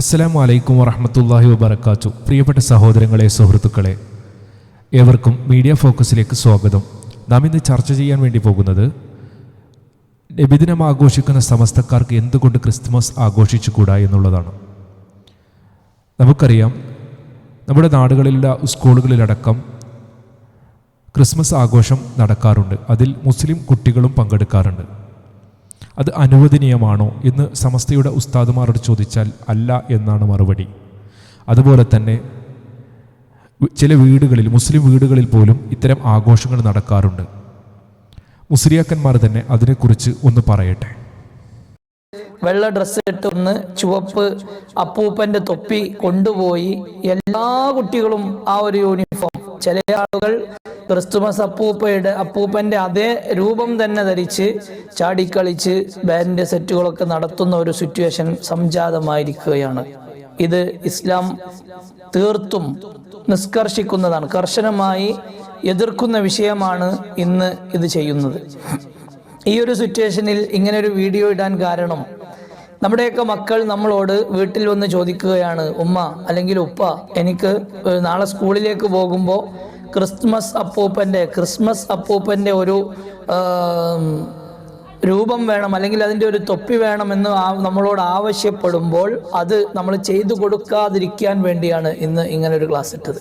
അസ്സലാമു വലൈക്കും വറഹമത്തല്ലാഹി വബർക്കാച്ചു പ്രിയപ്പെട്ട സഹോദരങ്ങളെ സുഹൃത്തുക്കളെ ഏവർക്കും മീഡിയ ഫോക്കസിലേക്ക് സ്വാഗതം. നാം ഇന്ന് ചർച്ച ചെയ്യാൻ വേണ്ടി പോകുന്നത് നബിദിനം ആഘോഷിക്കുന്ന സമസ്തക്കാർക്ക് എന്തുകൊണ്ട് ക്രിസ്തുമസ് ആഘോഷിച്ചുകൂടാ എന്നുള്ളതാണ്. നമുക്കറിയാം നമ്മുടെ നാടുകളിലുള്ള സ്കൂളുകളിലടക്കം ക്രിസ്മസ് ആഘോഷം നടക്കാറുണ്ട്. അതിൽ മുസ്ലിം കുട്ടികളും പങ്കെടുക്കാറുണ്ട്. അത് അനുവദനീയമാണോ എന്ന് സമസ്തയുടെ ഉസ്താദുമാരോട് ചോദിച്ചാൽ അല്ല എന്നാണ് മറുപടി. അതുപോലെ തന്നെ ചില വീടുകളിൽ മുസ്ലിം വീടുകളിൽ പോലും ഇത്തരം ആഘോഷങ്ങൾ നടക്കാറുണ്ട്. മുസ്ലിയാക്കന്മാർ തന്നെ അതിനെക്കുറിച്ച് ഒന്ന് പറയട്ടെ. വെള്ള ഡ്രസ്സ് ഇട്ട് ചുവപ്പ് അപ്പൂപ്പന്റെ തൊപ്പി കൊണ്ടുപോയി എല്ലാ കുട്ടികളും ആ ഒരു യൂണിഫോം ചില ആളുകൾ ക്രിസ്തുമസ് അപ്പൂപ്പയുടെ അപ്പൂപ്പന്റെ അതേ രൂപം തന്നെ ധരിച്ച് ചാടിക്കളിച്ച് ബാൻഡ് സെറ്റുകളൊക്കെ നടത്തുന്ന ഒരു സിറ്റുവേഷൻ സംജാതമായിരിക്കുകയാണ്. ഇത് ഇസ്ലാം തീർത്തും നിഷ്കർഷിക്കുന്നതാണ്. കർശനമായി എതിർക്കുന്ന വിഷയമാണ് ഇന്ന് ഇത് ചെയ്യുന്നത്. ഈ ഒരു സിറ്റുവേഷനിൽ ഇങ്ങനെ ഒരു വീഡിയോ ഇടാൻ കാരണം നമ്മുടെയൊക്കെ മക്കൾ നമ്മളോട് വീട്ടിൽ വന്ന് ചോദിക്കുകയാണ് ഉമ്മ അല്ലെങ്കിൽ ഉപ്പ എനിക്ക് നാളെ സ്കൂളിലേക്ക് പോകുമ്പോൾ ക്രിസ്മസ് അപ്പൂപ്പന്റെ ക്രിസ്മസ് അപ്പൂപ്പന്റെ ഒരു രൂപം വേണം അല്ലെങ്കിൽ അതിന്റെ ഒരു തൊപ്പി വേണമെന്ന് നമ്മളോട് ആവശ്യപ്പെടുമ്പോൾ അത് നമ്മൾ ചെയ്തു കൊടുക്കാതിരിക്കാൻ വേണ്ടിയാണ് ഇന്ന് ഇങ്ങനെ ഒരു ക്ലാസ് ഇട്ടത്.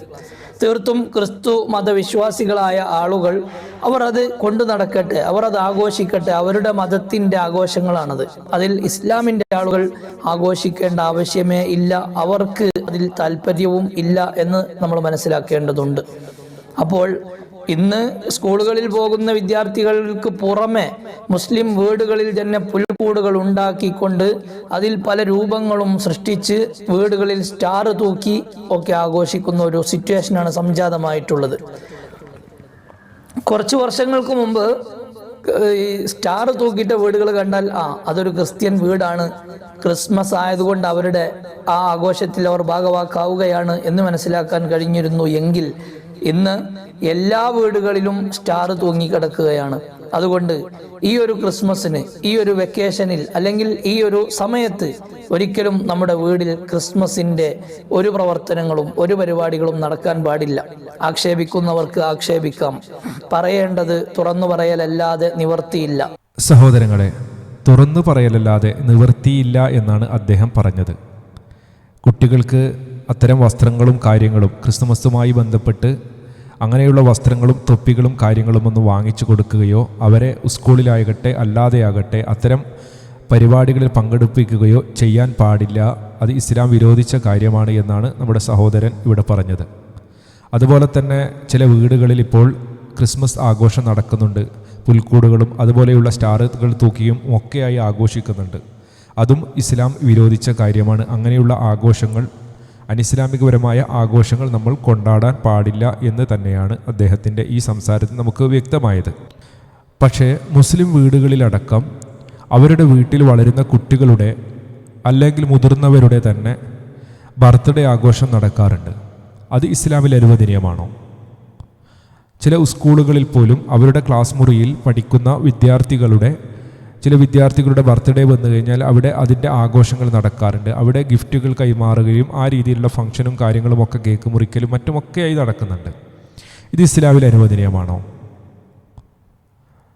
തീർത്തും ക്രിസ്തു മതവിശ്വാസികളായ ആളുകൾ അവർ അത് കൊണ്ടു നടക്കട്ടെ അവർ അത് ആഘോഷിക്കട്ടെ അവരുടെ മതത്തിന്റെ ആഘോഷങ്ങളാണത്. അതിൽ ഇസ്ലാമിന്റെ ആളുകൾ ആഘോഷിക്കേണ്ട ആവശ്യമേ ഇല്ല അവർക്ക് അതിൽ താല്പര്യവും ഇല്ല എന്ന് നമ്മൾ മനസ്സിലാക്കേണ്ടതുണ്ട്. അപ്പോൾ ഇന്ന് സ്കൂളുകളിൽ പോകുന്ന വിദ്യാർത്ഥികൾക്ക് പുറമെ മുസ്ലിം വീടുകളിൽ തന്നെ പുൽക്കൂടുകൾ ഉണ്ടാക്കിക്കൊണ്ട് അതിൽ പല രൂപങ്ങളും സൃഷ്ടിച്ച് വീടുകളിൽ സ്റ്റാർ തൂക്കി ഒക്കെ ആഘോഷിക്കുന്ന ഒരു സിറ്റുവേഷനാണ് സംജാതമായിട്ടുള്ളത്. കുറച്ച് വർഷങ്ങൾക്ക് മുമ്പ് ഈ സ്റ്റാർ തൂക്കിയിട്ട വീടുകൾ കണ്ടാൽ ആ അതൊരു ക്രിസ്ത്യൻ വീടാണ്. ക്രിസ്മസ് ആയതുകൊണ്ട് അവരുടെ ആ ആഘോഷത്തിൽ അവർ ഭാഗവാക്കാവുകയാണ് എന്ന് മനസ്സിലാക്കാൻ കഴിഞ്ഞിരുന്നു എങ്കിൽ ഇന്ന് എല്ലാ വീടുകളിലും സ്റ്റാർ തൂങ്ങിക്കിടക്കുകയാണ്. അതുകൊണ്ട് ഈ ഒരു ക്രിസ്മസിന് ഈ ഒരു വെക്കേഷനിൽ അല്ലെങ്കിൽ ഈ ഒരു സമയത്ത് ഒരിക്കലും നമ്മുടെ വീടിൽ ക്രിസ്മസിന്റെ ഒരു പ്രവർത്തനങ്ങളും ഒരു പരിപാടികളും നടക്കാൻ പാടില്ല. ആക്ഷേപിക്കുന്നവർക്ക് ആക്ഷേപിക്കാം. പറയേണ്ടത് തുറന്നു പറയലല്ലാതെ നിവർത്തിയില്ല. സഹോദരങ്ങളെ തുറന്നു പറയലല്ലാതെ നിവർത്തിയില്ല എന്നാണ് അദ്ദേഹം പറഞ്ഞത്. കുട്ടികൾക്ക് അത്തരം വസ്ത്രങ്ങളും കാര്യങ്ങളും ക്രിസ്തുമസുമായി ബന്ധപ്പെട്ട് അങ്ങനെയുള്ള വസ്ത്രങ്ങളും തൊപ്പികളും കാര്യങ്ങളും ഒന്ന് വാങ്ങിച്ചു കൊടുക്കുകയോ അവരെ സ്കൂളിലാകട്ടെ അല്ലാതെയാകട്ടെ അത്തരം പരിപാടികളിൽ പങ്കെടുപ്പിക്കുകയോ ചെയ്യാൻ പാടില്ല. അത് ഇസ്ലാം വിരോധിച്ച കാര്യമാണ് എന്നാണ് നമ്മുടെ സഹോദരൻ ഇവിടെ പറഞ്ഞത്. അതുപോലെ തന്നെ ചില വീടുകളിൽ ഇപ്പോൾ ക്രിസ്മസ് ആഘോഷം നടക്കുന്നുണ്ട്. പുൽക്കൂടുകളും അതുപോലെയുള്ള സ്റ്റാറുകൾ തൂക്കിയും ഒക്കെയായി ആഘോഷിക്കുന്നുണ്ട്. അതും ഇസ്ലാം വിരോധിച്ച കാര്യമാണ്. അങ്ങനെയുള്ള ആഘോഷങ്ങൾ അനിസ്ലാമികപരമായ ആഘോഷങ്ങൾ നമ്മൾ കൊണ്ടാടാൻ പാടില്ല എന്ന് തന്നെയാണ് അദ്ദേഹത്തിന്റെ ഈ സംസാരത്തിൽ നമുക്ക് വ്യക്തമായത്. പക്ഷേ മുസ്ലിം വീടുകളിലടക്കം അവരുടെ വീട്ടിൽ വളരുന്ന കുട്ടികളുടെ അല്ലെങ്കിൽ മുതിർന്നവരുടെ തന്നെ ബർത്ത്ഡേ ആഘോഷം നടക്കാറുണ്ട്. അത് ഇസ്ലാമിൽ അനുവദനീയമാണോ? ചില സ്കൂളുകളിൽ പോലും അവരുടെ ക്ലാസ് മുറിയിൽ പഠിക്കുന്ന വിദ്യാർത്ഥികളുടെ ചില വിദ്യാർത്ഥികളുടെ ബർത്ത്ഡേ വന്നു കഴിഞ്ഞാൽ അവിടെ അതിന്റെ ആഘോഷങ്ങൾ നടക്കാറുണ്ട്. അവിടെ ഗിഫ്റ്റുകൾ കൈമാറുകയും ആ രീതിയിലുള്ള ഫംഗ്ഷനും കാര്യങ്ങളും ഒക്കെ കേക്ക് മുറിക്കലും മറ്റുമൊക്കെയായി നടക്കുന്നുണ്ട്. ഇത് ഇസ്ലാമിൽ അനുവദനീയമാണോ?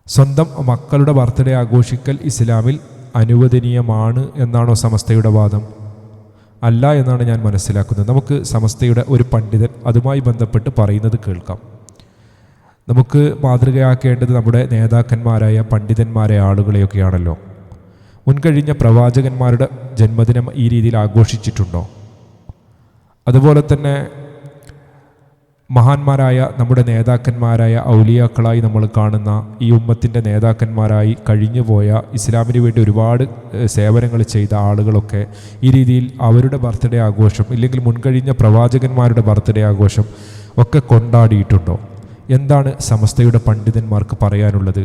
സ്വന്തം മക്കളുടെ ബർത്ത്ഡേ ആഘോഷിക്കൽ ഇസ്ലാമിൽ അനുവദനീയമാണ് എന്നാണോ സമസ്തയുടെ വാദം? അല്ല എന്നാണ് ഞാൻ മനസ്സിലാക്കുന്നത്. നമുക്ക് സമസ്തയുടെ ഒരു പണ്ഡിതൻ അതുമായി ബന്ധപ്പെട്ട് പറയുന്നത് കേൾക്കാം. നമുക്ക് മാതൃകയാക്കേണ്ടത് നമ്മുടെ നേതാക്കന്മാരായ പണ്ഡിതന്മാരായ ആളുകളെയൊക്കെയാണല്ലോ. മുൻകഴിഞ്ഞ പ്രവാചകന്മാരുടെ ജന്മദിനം ഈ രീതിയിൽ ആഘോഷിച്ചിട്ടുണ്ടോ? അതുപോലെ തന്നെ മഹാന്മാരായ നമ്മുടെ നേതാക്കന്മാരായ ഔലിയാക്കളായി നമ്മൾ കാണുന്ന ഈ ഉമ്മത്തിന്റെ നേതാക്കന്മാരായി കഴിഞ്ഞുപോയ ഇസ്ലാമിന് വേണ്ടി ഒരുപാട് സേവനങ്ങൾ ചെയ്ത ആളുകളൊക്കെ ഈ രീതിയിൽ അവരുടെ ബർത്ത്ഡേ ആഘോഷം ഇല്ലെങ്കിൽ മുൻകഴിഞ്ഞ പ്രവാചകന്മാരുടെ ബർത്ത്ഡേ ആഘോഷം ഒക്കെ കൊണ്ടാടിയിട്ടുണ്ടോ? എന്താണ് സമസ്തയുടെ പണ്ഡിതന്മാർക്ക് പറയാനുള്ളത്?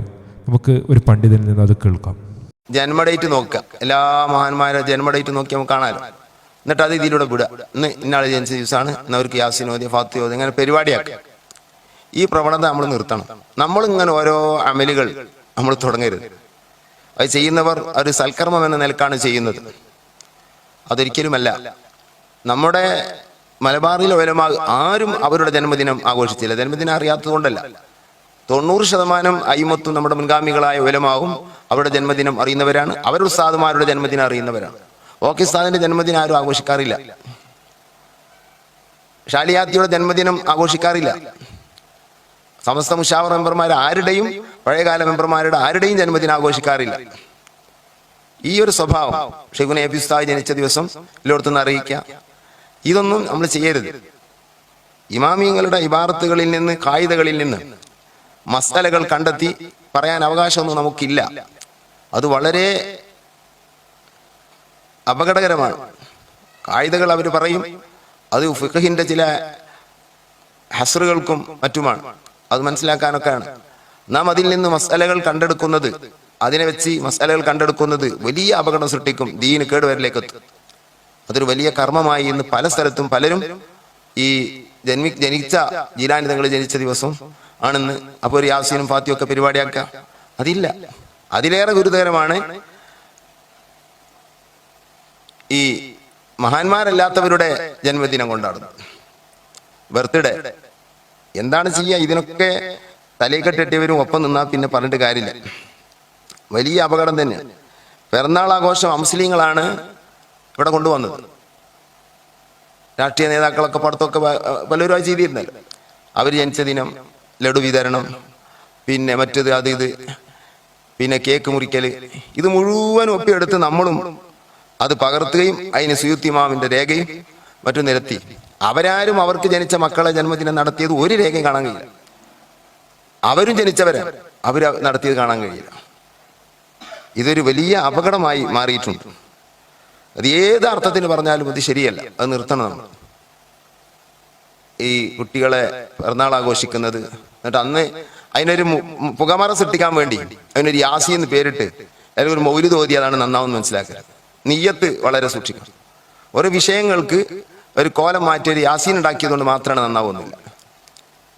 നമുക്ക് ഒരു പണ്ഡിതനിൽ നിന്ന് അത് കേൾക്കാം. ജന്മ ഡേറ്റ് നോക്കുക. എല്ലാ മഹാന്മാരെ ജന്മ ഡേറ്റ് നോക്കി നമുക്ക് കാണാമല്ലോ എന്നിട്ട് അത് ഇതിലൂടെ വിടുക. ഇന്ന് ഇന്നാൾ ജനിച്ച ദിവസമാണ്. ഇന്ന് അവർക്ക് യാസിനോദി ഫാത്തിയോദി ഇങ്ങനെ പരിപാടിയാക്കുക. ഈ പ്രവണത നമ്മൾ നിർത്തണം. നമ്മൾ ഇങ്ങനെ ഓരോ അമലുകൾ നമ്മൾ തുടങ്ങരുത്. അത് ചെയ്യുന്നവർ ഒരു സൽക്കർമ്മം എന്ന നിലക്കാണ് ചെയ്യുന്നത്. അതൊരിക്കലുമല്ല. നമ്മുടെ മലബാറിലെ ഒലമാ ആരും അവരുടെ ജന്മദിനം ആഘോഷിച്ചില്ല. ജന്മദിനം അറിയാത്തതുകൊണ്ടല്ല തൊണ്ണൂറ് ശതമാനം അയിമത്തും നമ്മുടെ മുൻഗാമികളായ ഒലമാവും അവരുടെ ജന്മദിനം അറിയുന്നവരാണ്. അവരുടെ ഉസ്താദുമാരുടെ ജന്മദിനം അറിയുന്നവരാണ്. ഓക്കെ ജന്മദിനം ആരും ആഘോഷിക്കാറില്ല. ഷാലിയാത്തിയുടെ ജന്മദിനം ആഘോഷിക്കാറില്ല. സമസ്ത മുഷാവർ മെമ്പർമാർ ആരുടെയും പഴയകാല മെമ്പർമാരുടെ ആരുടെയും ജന്മദിനം ആഘോഷിക്കാറില്ല. ഈ ഒരു സ്വഭാവം ഷെയ്ഖുന എ ജനിച്ച ദിവസം എല്ലായിടത്തുനിന്ന് അറിയിക്കുക. ഇതൊന്നും നമ്മൾ ചെയ്യരുത്. ഇമാമിയങ്ങളുടെ ഇബാറത്തുകളിൽ നിന്ന് കായികകളിൽ നിന്ന് മസാലകൾ കണ്ടെത്തി പറയാൻ അവകാശമൊന്നും നമുക്കില്ല. അത് വളരെ അപകടകരമാണ്. കായികകൾ അവർ പറയും അത് ഫിഖഹിന്റെ ചില ഹസറുകൾക്കും മറ്റുമാണ്. അത് മനസ്സിലാക്കാനൊക്കെയാണ്. നാം അതിൽ നിന്ന് മസാലകൾ കണ്ടെടുക്കുന്നത് അതിനെ വെച്ച് മസാലകൾ കണ്ടെടുക്കുന്നത് വലിയ അപകടം സൃഷ്ടിക്കും ദീന് കേടുവരിലേക്ക് എത്തും അതൊരു വലിയ കർമ്മമായി ഇന്ന് പല സ്ഥലത്തും പലരും ഈ ജന്മി ജനിച്ച ജീലാനി തങ്ങൾ ജനിച്ച ദിവസം ആണെന്ന് അപ്പോൾ ഒരു യാസീനും ഫാത്തിയും ഒക്കെ പരിപാടിയാക്കുക അതില്ല. അതിലേറെ ഗുരുതരമാണ് ഈ മഹാന്മാരല്ലാത്തവരുടെ ജന്മദിനം കൊണ്ടാടുന്നത്. ബർത്ത്ഡേ. എന്താണ് ചെയ്യുക ഇതിനൊക്കെ തലയിക്കെട്ടിയവരും ഒപ്പം നിന്നാൽ പിന്നെ പറഞ്ഞിട്ട് കാര്യമില്ല. വലിയ അപകടം തന്നെയാണ് പിറന്നാൾ ആഘോഷം അമുസ്ലിങ്ങളാണ് ഇവിടെ കൊണ്ടുവന്നത്. രാഷ്ട്രീയ നേതാക്കളൊക്കെ പടത്തൊക്കെ പലരും ചെയ്തിരുന്നല്ലോ അവർ ജനിച്ച ദിനം ലഡു വിതരണം പിന്നെ മറ്റത് അത് ഇത് പിന്നെ കേക്ക് മുറിക്കൽ ഇത് മുഴുവൻ ഒപ്പിയെടുത്ത് നമ്മളും അത് പകർത്തുകയും അതിന് സുയുത്തിമാവിന്റെ രേഖയും മറ്റും നിരത്തി. അവരാരും അവർക്ക് ജനിച്ച മക്കളെ ജന്മദിനം നടത്തിയത് ഒരു രേഖയും കാണാൻ കഴിയില്ല. അവരും ജനിച്ചവരെ. അവർ നടത്തിയത് കാണാൻ കഴിയില്ല. ഇതൊരു വലിയ അപകടമായി മാറിയിട്ടുണ്ട്. അത് ഏത് അർത്ഥത്തിൽ പറഞ്ഞാലും അത് ശരിയല്ല. അത് നിർത്തണം ഈ കുട്ടികളെ പിറന്നാൾ ആഘോഷിക്കുന്നത് എന്നിട്ട് അന്ന് അതിനൊരു പുകമറ സൃഷ്ടിക്കാൻ വേണ്ടി അതിനൊരു യാസി എന്ന് പേരിട്ട് അല്ലെങ്കിൽ ഒരു മൗലി തോതി അതാണ് നന്നാവെന്ന് മനസ്സിലാക്കുക. നീയത്ത് വളരെ സൂക്ഷിക്കണം. ഓരോ വിഷയങ്ങൾക്ക് ഒരു കോലം മാറ്റി ഒരു യാസീൻ ഉണ്ടാക്കിയതുകൊണ്ട് മാത്രമാണ് നന്നാവുന്നില്ല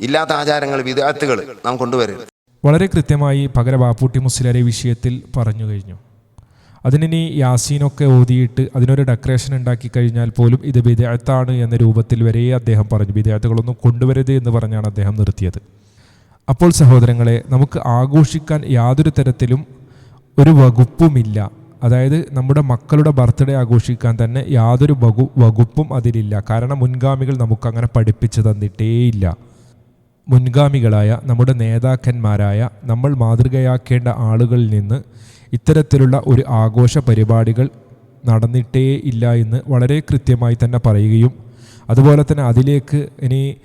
ഇല്ലാത്ത ആചാരങ്ങൾ വിദ്യാർത്ഥികൾ നാം കൊണ്ടുവരരുത്. വളരെ കൃത്യമായി പകര ബാപ്പൂട്ടി മുസ്ലിയാരെ വിഷയത്തിൽ പറഞ്ഞു കഴിഞ്ഞു. അതിനി യാസീനൊക്കെ ഓതിയിട്ട് അതിനൊരു ഡെക്കറേഷൻ ഉണ്ടാക്കി കഴിഞ്ഞാൽ പോലും ഇത് വിദേഹത്താണ് എന്ന രൂപത്തിൽ വരെ അദ്ദേഹം പറഞ്ഞു. വിദേഹത്തുകളൊന്നും കൊണ്ടുവരരുത് എന്ന് പറഞ്ഞാണ് അദ്ദേഹം നിർത്തിയത്. അപ്പോൾ സഹോദരങ്ങളെ നമുക്ക് ആഘോഷിക്കാൻ യാതൊരു തരത്തിലും ഒരു വകുപ്പുമില്ല. അതായത് നമ്മുടെ മക്കളുടെ ബർത്ത്ഡേ ആഘോഷിക്കാൻ തന്നെ യാതൊരു വകു വകുപ്പും അതിലില്ല. കാരണം മുൻഗാമികൾ നമുക്കങ്ങനെ പഠിപ്പിച്ചു തന്നിട്ടേയില്ല. മുൻഗാമികളായ നമ്മുടെ നേതാക്കന്മാരായ നമ്മൾ മാതൃകയാക്കേണ്ട ആളുകളിൽ നിന്ന് ഇത്തരത്തിലുള്ള ഒരു ആഘോഷ പരിപാടികൾ നടന്നിട്ടേ ഇല്ല എന്ന് വളരെ കൃത്യമായി തന്നെ പറയുകയും അതുപോലെ തന്നെ അതിലേക്ക് ഇനി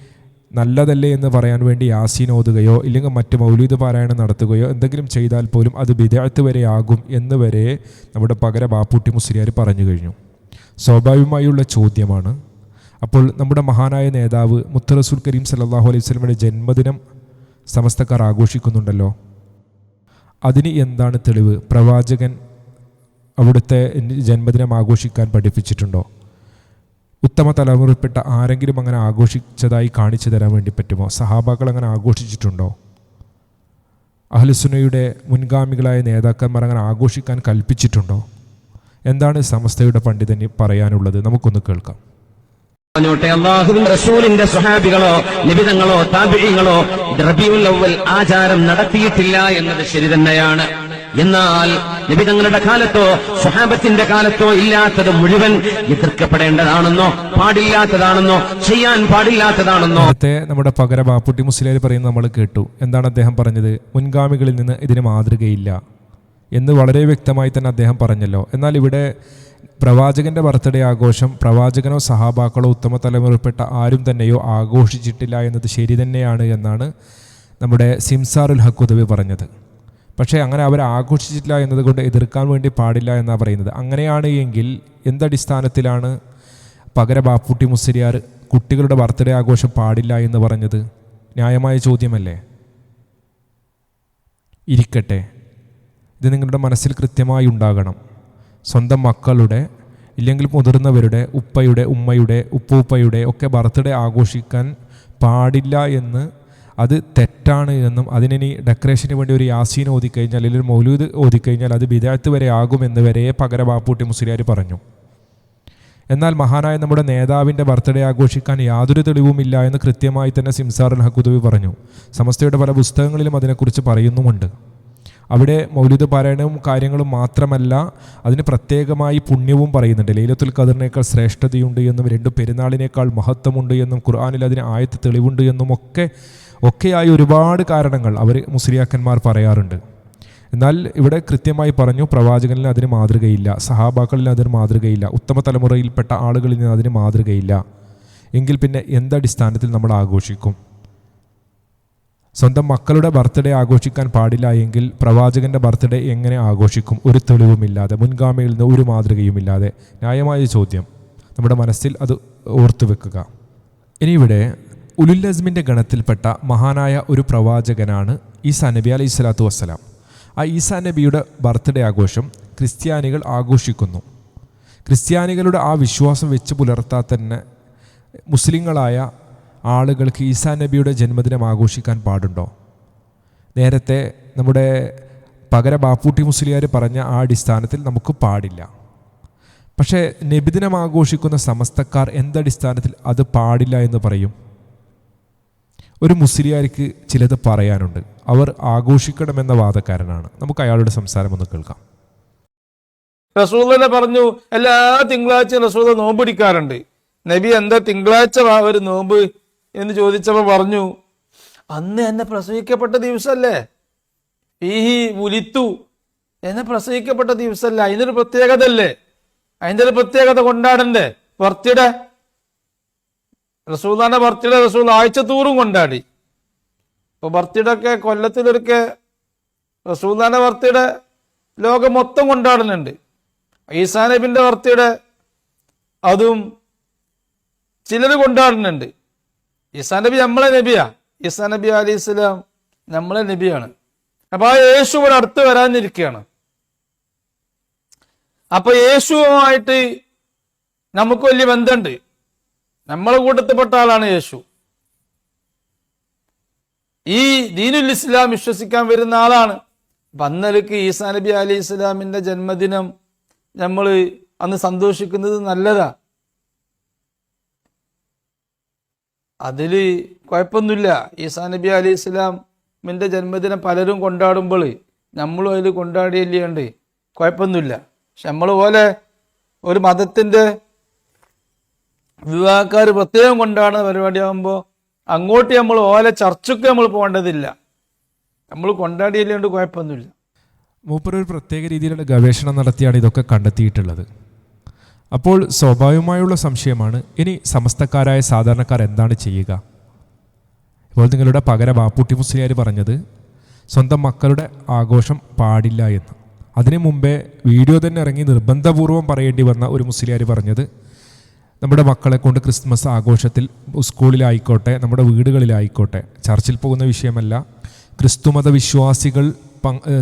നല്ലതല്ലേ എന്ന് പറയാൻ വേണ്ടി യാസീൻ ഓതുകയോ ഇല്ലെങ്കിൽ മറ്റ് മൗലീദ് പാരായണം നടത്തുകയോ എന്തെങ്കിലും ചെയ്താൽ പോലും അത് വിദേഹത്ത് വരെ ആകും എന്ന് വരെ നമ്മുടെ പകര ബാപ്പൂട്ടി മുസ്ലിയാർ പറഞ്ഞു കഴിഞ്ഞു. സ്വാഭാവികമായുള്ള ചോദ്യമാണ്. അപ്പോൾ നമ്മുടെ മഹാനായ നേതാവ് മുത്തറസുൽ കരീം സല്ലല്ലാഹു അലൈഹി സ്വലമിന്റെ ജന്മദിനം സമസ്തക്കാർ ആഘോഷിക്കുന്നുണ്ടല്ലോ. അതിന് എന്താണ് തെളിവ്? പ്രവാചകൻ അവിടുത്തെ ജന്മദിനം ആഘോഷിക്കാൻ പഠിപ്പിച്ചിട്ടുണ്ടോ? ഉത്തമ തലമുറയിൽപ്പെട്ട ആരെങ്കിലും അങ്ങനെ ആഘോഷിച്ചതായി കാണിച്ചു തരാൻ വേണ്ടി പറ്റുമോ? സഹാബാക്കൾ അങ്ങനെ ആഘോഷിച്ചിട്ടുണ്ടോ? അഹ്ലുസുനയുടെ മുൻഗാമികളായ നേതാക്കന്മാർ അങ്ങനെ ആഘോഷിക്കാൻ കൽപ്പിച്ചിട്ടുണ്ടോ? എന്താണ് സമസ്തയുടെ പണ്ഡിതന് പറയാനുള്ളത്? നമുക്കൊന്ന് കേൾക്കാം. പറഞ്ഞോട്ടെ അള്ളാഹുവിൻ റസൂലിന്റെ സ്വഹാബികളോ നിബിതങ്ങളോ താപിഴികളോ റബിയുൽ അവൽ ആചാരം നടത്തിയിട്ടില്ല എന്നത് ശരി തന്നെയാണ്. എന്നാൽ നിബിതങ്ങളുടെ കാലത്തോ സ്വഹാബത്തിന്റെ കാലത്തോ ഇല്ലാത്തത് മുഴുവൻ എതിർക്കപ്പെടേണ്ടതാണെന്നോ പാടില്ലാത്തതാണെന്നോ ചെയ്യാൻ പാടില്ലാത്തതാണെന്നോ. നേരത്തെ നമ്മുടെ പകര ബാപ്പുട്ടി മുസ്ലിയാർ പറയുന്നത് നമ്മൾ കേട്ടു. എന്താണ് അദ്ദേഹം പറഞ്ഞത്? മുൻഗാമികളിൽ നിന്ന് ഇതിന് മാതൃകയില്ല. എന്ന് വളരെ വ്യക്തമായി തന്നെ അദ്ദേഹം പറഞ്ഞല്ലോ. എന്നാൽ ഇവിടെ പ്രവാചകന്റെ ബർത്ത്ഡേ ആഘോഷം പ്രവാചകനോ സഹാബാക്കളോ ഉത്തമ തലമുറപ്പെട്ട ആരും തന്നെയോ ആഘോഷിച്ചിട്ടില്ല എന്നത് ശരി തന്നെയാണ് എന്നാണ് നമ്മുടെ സിംസാറുൽ ഹക്കുദവി പറഞ്ഞത്. പക്ഷേ അങ്ങനെ അവർ ആഘോഷിച്ചിട്ടില്ല എന്നതുകൊണ്ട് എതിർക്കാൻ വേണ്ടി പാടില്ല എന്നാണ് പറയുന്നത്. അങ്ങനെയാണ് എങ്കിൽ എന്തടിസ്ഥാനത്തിലാണ് പകര ബാപ്പുട്ടി മുസ്ലിയാർ കുട്ടികളുടെ ബർത്ത്ഡേ ആഘോഷം പാടില്ല എന്ന് പറഞ്ഞത്? ന്യായമായ ചോദ്യമല്ലേ? ഇരിക്കട്ടെ. ഇത് നിങ്ങളുടെ മനസ്സിൽ കൃത്യമായി ഉണ്ടാകണം. സ്വന്തം മക്കളുടെ ഇല്ലെങ്കിൽ മുതിർന്നവരുടെ ഉപ്പയുടെ ഉമ്മയുടെ ഉപ്പൂപ്പയുടെ ഒക്കെ ബർത്ത്ഡേ ആഘോഷിക്കാൻ പാടില്ല എന്ന് അത് തെറ്റാണ് എന്നും അതിനി ഡെക്കറേഷന് വേണ്ടി ഒരു യാസീൻ ഓതിക്കഴിഞ്ഞാൽ അല്ലെങ്കിൽ മൗലൂദ് ഓതിക്കഴിഞ്ഞാൽ അത് വിദേഹത്ത് വരെ ആകുമെന്ന് വരെ പകര ബാപ്പൂട്ടി മുസ്ലിയാർ പറഞ്ഞു. എന്നാൽ മഹാനായ നമ്മുടെ നേതാവിന്റെ ബർത്ത്ഡേ ആഘോഷിക്കാൻ യാതൊരു തെളിവുമില്ല എന്ന് കൃത്യമായി തന്നെ സിംസാർ ഹക്കുദവി പറഞ്ഞു. സമസ്തയുടെ പല പുസ്തകങ്ങളിലും അതിനെക്കുറിച്ച് പറയുന്നുമുണ്ട്. അവിടെ മൗലിത പാരായണവും കാര്യങ്ങളും മാത്രമല്ല അതിന് പ്രത്യേകമായി പുണ്യവും പറയുന്നുണ്ട്. ലൈലത്തുൽ ഖദറിനേക്കാൾ ശ്രേഷ്ഠതയുണ്ട് എന്നും രണ്ട് പെരുന്നാളിനേക്കാൾ മഹത്വമുണ്ട് എന്നും ഖുർആാനിൽ അതിന് ആയത്ത് തെളിവുണ്ട് എന്നും ഒക്കെ ഒക്കെയായി ഒരുപാട് കാരണങ്ങൾ അവർ മുസ്ലിയാക്കന്മാർ പറയാറുണ്ട്. എന്നാൽ ഇവിടെ കൃത്യമായി പറഞ്ഞു പ്രവാചകനിൽ അതിന് മാതൃകയില്ല സഹാബാക്കളിൽ അതിന് മാതൃകയില്ല ഉത്തമ തലമുറയിൽപ്പെട്ട ആളുകളിൽ നിന്ന് അതിന് മാതൃകയില്ല. എങ്കിൽ പിന്നെ എന്തടിസ്ഥാനത്തിൽ നമ്മൾ ആഘോഷിക്കും? സ്വന്തം മക്കളുടെ ബർത്ത്ഡേ ആഘോഷിക്കാൻ പാടില്ല എങ്കിൽ പ്രവാചകന്റെ ബർത്ത്ഡേ എങ്ങനെ ആഘോഷിക്കും? ഒരു തെളിവുമില്ലാതെ മുൻഗാമിയിൽ നിന്ന് ഒരു മാതൃകയുമില്ലാതെ. ന്യായമായ ചോദ്യം. നമ്മുടെ മനസ്സിൽ അത് ഓർത്തു വെക്കുക. ഇനി ഇവിടെ ഉലുല്ലസ്മിന്റെ ഗണത്തിൽപ്പെട്ട മഹാനായ ഒരു പ്രവാചകനാണ് ഈസാ നബി അലൈഹി സ്വലാത്തു വസ്സലാം. ആ ഈസാ നബിയുടെ ബർത്ത്ഡേ ആഘോഷം ക്രിസ്ത്യാനികൾ ആഘോഷിക്കുന്നു. ക്രിസ്ത്യാനികളുടെ ആ വിശ്വാസം വെച്ച് പുലർത്താൻ തന്നെ മുസ്ലിങ്ങളായ ആളുകൾക്ക് ഈസാ നബിയുടെ ജന്മദിനം ആഘോഷിക്കാൻ പാടുണ്ടോ? നേരത്തെ നമ്മുടെ പകര ബാപ്പൂട്ടി മുസ്ലിയാർ പറഞ്ഞ ആ അടിസ്ഥാനത്തിൽ നമുക്ക് പാടില്ല. പക്ഷേ നബിദിനം ആഘോഷിക്കുന്ന സമസ്തക്കാർ എന്തടിസ്ഥാനത്തിൽ അത് പാടില്ല എന്ന് പറയും? ഒരു മുസ്ലിയാർക്ക് ചിലത് പറയാനുണ്ട്. അവർ ആഘോഷിക്കണമെന്ന വാദക്കാരനാണ്. നമുക്ക് അയാളുടെ സംസാരം ഒന്ന് കേൾക്കാം. റസൂൽ പറഞ്ഞു എല്ലാ തിങ്കളാഴ്ച റസൂൽ നോമ്പ് പിടിക്കാറുണ്ട്. നബി എന്താ തിങ്കളാഴ്ച ഒരു നോമ്പ് എന്ന് ചോദിച്ചപ്പോൾ പറഞ്ഞു അന്ന് എന്നെ പ്രസവിക്കപ്പെട്ട ദിവസമല്ലേ ഈഹി ഉലിത്തു എന്നെ പ്രസവിക്കപ്പെട്ട ദിവസമല്ല അതിനൊരു പ്രത്യേകത അല്ലേ അതിന്റെ ഒരു പ്രത്യേകത കൊണ്ടാടണ്ടേ? ബർത്ത്ഡേ. റസൂദാന്റെ ബർത്ത്ഡേ റസൂൽ തൂറും കൊണ്ടാടി. ഇപ്പൊ ബർത്ത്ഡേ ഒക്കെ കൊല്ലത്തിലൊരുക്കെ റസൂദാന്റെ ബർത്ത്ഡേ ലോകം മൊത്തം കൊണ്ടാടുന്നുണ്ട്. ഈസാ നബിന്റെ അതും ചിലർ കൊണ്ടാടുന്നുണ്ട്. ഈസാ നബി നമ്മളെ നബിയാ. ഈസാ നബി അലി ഇസ്ലാം നമ്മളെ നബിയാണ്. അപ്പൊ ആ യേശു ഇവിടെ അടുത്ത് വരാനിരിക്കുകയാണ്. അപ്പൊ യേശുവുമായിട്ട് നമുക്ക് വലിയ ബന്ധമുണ്ട്. നമ്മളെ കൂട്ടത്തിൽപ്പെട്ട ആളാണ് യേശു. ഈ ദീനുൽ ഇസ്ലാം വിശ്വസിക്കാൻ വരുന്ന ആളാണ്. വന്നലക്ക് ഈസാ നബി അലി ഇസ്ലാമിന്റെ ജന്മദിനം നമ്മൾ അന്ന് സന്തോഷിക്കുന്നത് നല്ലതാ. അതിൽ കുഴപ്പമൊന്നുമില്ല. ഈസാ നബി അലി ഇസ്ലാമിന്റെ ജന്മദിനം പലരും കൊണ്ടാടുമ്പോൾ നമ്മളും അതിൽ കൊണ്ടാടിയല്ലേണ്ട് കുഴപ്പമൊന്നുമില്ല. പക്ഷെ നമ്മൾ പോലെ ഒരു മതത്തിന്റെ വിവാഹക്കാർ പ്രത്യേകം കൊണ്ടാടുന്ന പരിപാടിയാകുമ്പോൾ അങ്ങോട്ട് നമ്മൾ ഓലെ ചർച്ചയ്ക്ക് നമ്മൾ പോകേണ്ടതില്ല. നമ്മൾ കൊണ്ടാടിയല്ലേണ്ട് കുഴപ്പമൊന്നുമില്ല. മൂപ്പർ ഒരു പ്രത്യേക രീതിയിലുള്ള ഗവേഷണം നടത്തിയാണ് ഇതൊക്കെ കണ്ടെത്തിയിട്ടുള്ളത്. അപ്പോൾ സ്വാഭാവികമായുള്ള സംശയമാണ് ഇനി സമസ്തക്കാരായ സാധാരണക്കാർ എന്താണ് ചെയ്യുക? ഇപ്പോൾ നിങ്ങളുടെ പകര ബാപ്പുട്ടി മുസ്ലിയാർ പറഞ്ഞത് സ്വന്തം മക്കളുടെ ആഘോഷം പാടില്ല എന്ന്. അതിനു മുമ്പേ വീഡിയോ തന്നെ ഇറങ്ങി നിർബന്ധപൂർവം പറയേണ്ടി വന്ന ഒരു മുസ്ലിയാർ പറഞ്ഞത് നമ്മുടെ മക്കളെ കൊണ്ട് ക്രിസ്മസ് ആഘോഷത്തിൽ സ്കൂളിലായിക്കോട്ടെ നമ്മുടെ വീടുകളിലായിക്കോട്ടെ ചർച്ചിൽ പോകുന്ന വിഷയമല്ല ക്രിസ്തുമത വിശ്വാസികൾ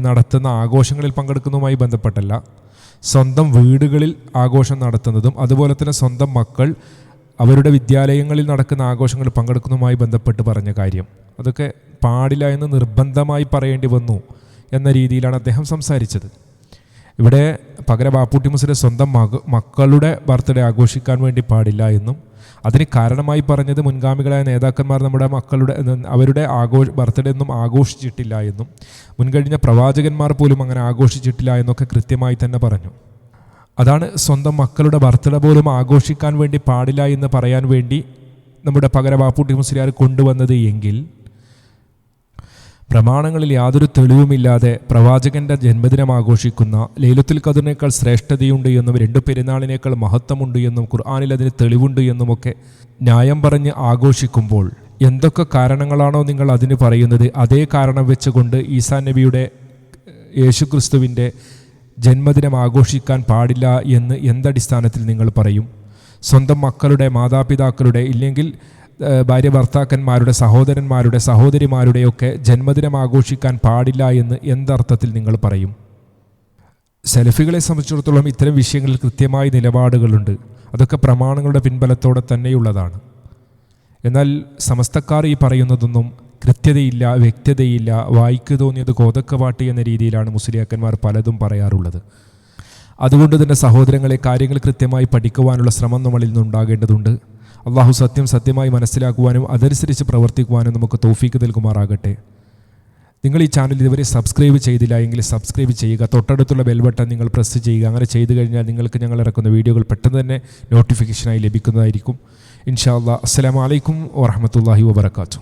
നടത്തുന്ന ആഘോഷങ്ങളിൽ പങ്കെടുക്കുന്നതുമായി ബന്ധപ്പെട്ടല്ല സ്വന്തം വീടുകളിൽ ആഘോഷം നടത്തുന്നതും അതുപോലെ തന്നെ സ്വന്തം മക്കൾ അവരുടെ വിദ്യാലയങ്ങളിൽ നടക്കുന്ന ആഘോഷങ്ങളിൽ പങ്കെടുക്കുന്നതുമായി ബന്ധപ്പെട്ട് പറഞ്ഞ കാര്യം. അതൊക്കെ പാടില്ല എന്ന് നിർബന്ധമായി പറയേണ്ടി വന്നു എന്ന രീതിയിലാണ് അദ്ദേഹം സംസാരിച്ചത്. ഇവിടെ പകര ബാപ്പുട്ടി മുസ്ലിം സ്വന്തം മക മക്കളുടെ ബർത്ത്ഡേ ആഘോഷിക്കാൻ വേണ്ടി പാടില്ല എന്നും അതിന് കാരണമായി പറഞ്ഞത് മുൻഗാമികളായ നേതാക്കന്മാർ നമ്മുടെ മക്കളുടെ അവരുടെ ആഘോഷ ബർത്ത്ഡേ ഒന്നും ആഘോഷിച്ചിട്ടില്ല എന്നും മുൻകഴിഞ്ഞ പ്രവാചകന്മാർ പോലും അങ്ങനെ ആഘോഷിച്ചിട്ടില്ല എന്നൊക്കെ കൃത്യമായി തന്നെ പറഞ്ഞു. അതാണ് സ്വന്തം മക്കളുടെ ബർത്ത്ഡേ പോലും ആഘോഷിക്കാൻ വേണ്ടി പാടില്ല എന്ന് പറയാൻ വേണ്ടി നമ്മുടെ പകര ബാപ്പുട്ടി മുസ്ലിയാർ കൊണ്ടുവന്നത് എങ്കിൽ പ്രമാണങ്ങളിൽ യാതൊരു തെളിവുമില്ലാതെ പ്രവാചകന്റെ ജന്മദിനം ആഘോഷിക്കുന്ന ലൈലത്തുൽ ഖദറിനേക്കാൾ ശ്രേഷ്ഠതയുണ്ട് എന്നും രണ്ടു പെരുന്നാളിനേക്കാൾ മഹത്വമുണ്ട് എന്നും ഖുർആാനിൽ അതിന് തെളിവുണ്ട് എന്നുമൊക്കെ ന്യായം പറഞ്ഞ് ആഘോഷിക്കുമ്പോൾ എന്തൊക്കെ കാരണങ്ങളാണോ നിങ്ങൾ അതിന് പറയുന്നത്? അതേ കാരണം വെച്ചുകൊണ്ട് ഈസാ നബിയുടെ യേശുക്രിസ്തുവിന്റെ ജന്മദിനം ആഘോഷിക്കാൻ പാടില്ല എന്ന് എന്തടിസ്ഥാനത്തിൽ നിങ്ങൾ പറയും? സ്വന്തം മക്കളുടെ മാതാപിതാക്കളുടെ ഇല്ലെങ്കിൽ ഭാര്യ ഭർത്താക്കന്മാരുടെ സഹോദരന്മാരുടെ സഹോദരിമാരുടെയൊക്കെ ജന്മദിനം ആഘോഷിക്കാൻ പാടില്ല എന്ന് എന്തർത്ഥത്തിൽ നിങ്ങൾ പറയും? സെൽഫികളെ സംബന്ധിച്ചിടത്തോളം ഇത്തരം വിഷയങ്ങളിൽ കൃത്യമായ നിലപാടുകളുണ്ട്. അതൊക്കെ പ്രമാണങ്ങളുടെ പിൻബലത്തോടെ തന്നെയുള്ളതാണ്. എന്നാൽ സമസ്തക്കാർ ഈ പറയുന്നതൊന്നും കൃത്യതയില്ല വ്യക്തതയില്ല വായിക്കു തോന്നിയത് കോതക്കവാട്ടി എന്ന രീതിയിലാണ് മുസ്ലിയാക്കന്മാർ പലതും പറയാറുള്ളത്. അതുകൊണ്ട് തന്നെ സഹോദരങ്ങളെ കാര്യങ്ങൾ കൃത്യമായി പഠിക്കുവാനുള്ള ശ്രമം നമ്മളിൽ നിന്നുണ്ടാകേണ്ടതുണ്ട് അള്ളാഹു സത്യം സത്യമായി മനസ്സിലാക്കുവാനും അതനുസരിച്ച് പ്രവർത്തിക്കുവാനും നമുക്ക് തോഫീക്ക് നൽകുമാറാകട്ടെ. നിങ്ങൾ ഈ ചാനൽ ഇതുവരെ സബ്സ്ക്രൈബ് ചെയ്തില്ല എങ്കിൽ സബ്സ്ക്രൈബ് ചെയ്യുക. തൊട്ടടുത്തുള്ള ബെൽബട്ടൺ നിങ്ങൾ പ്രസ് ചെയ്യുക. അങ്ങനെ ചെയ്തു കഴിഞ്ഞാൽ നിങ്ങൾക്ക് ഞങ്ങൾ ഇറക്കുന്ന വീഡിയോകൾ പെട്ടെന്ന് തന്നെ നോട്ടിഫിക്കേഷനായി ലഭിക്കുന്നതായിരിക്കും. ഇൻഷാ അല്ലാ വലൈക്കും വാഹമത്തല്ലാഹി വബർക്കാത്തു